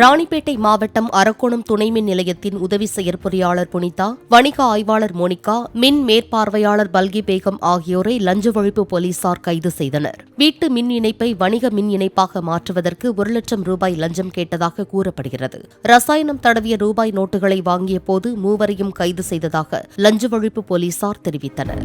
ராணிப்பேட்டை மாவட்டம் அரக்கோணம் துணை மின் நிலையத்தின் உதவி செயற்பொறியாளர் புனிதா வணிக ஆய்வாளர் மோனிகா மின் மேற்பார்வையாளர் பல்கி பேகம் ஆகியோரை லஞ்ச ஒழிப்பு போலீசார் கைது செய்தனர். வீட்டு மின் இணைப்பை வணிக மின் இணைப்பாக மாற்றுவதற்கு ஒரு லட்சம் ரூபாய் லஞ்சம் கேட்டதாக கூறப்படுகிறது. ரசாயனம் தடவிய ரூபாய் நோட்டுகளை வாங்கிய போது மூவரையும் கைது செய்ததாக லஞ்ச ஒழிப்பு போலீசார் தெரிவித்தனர்.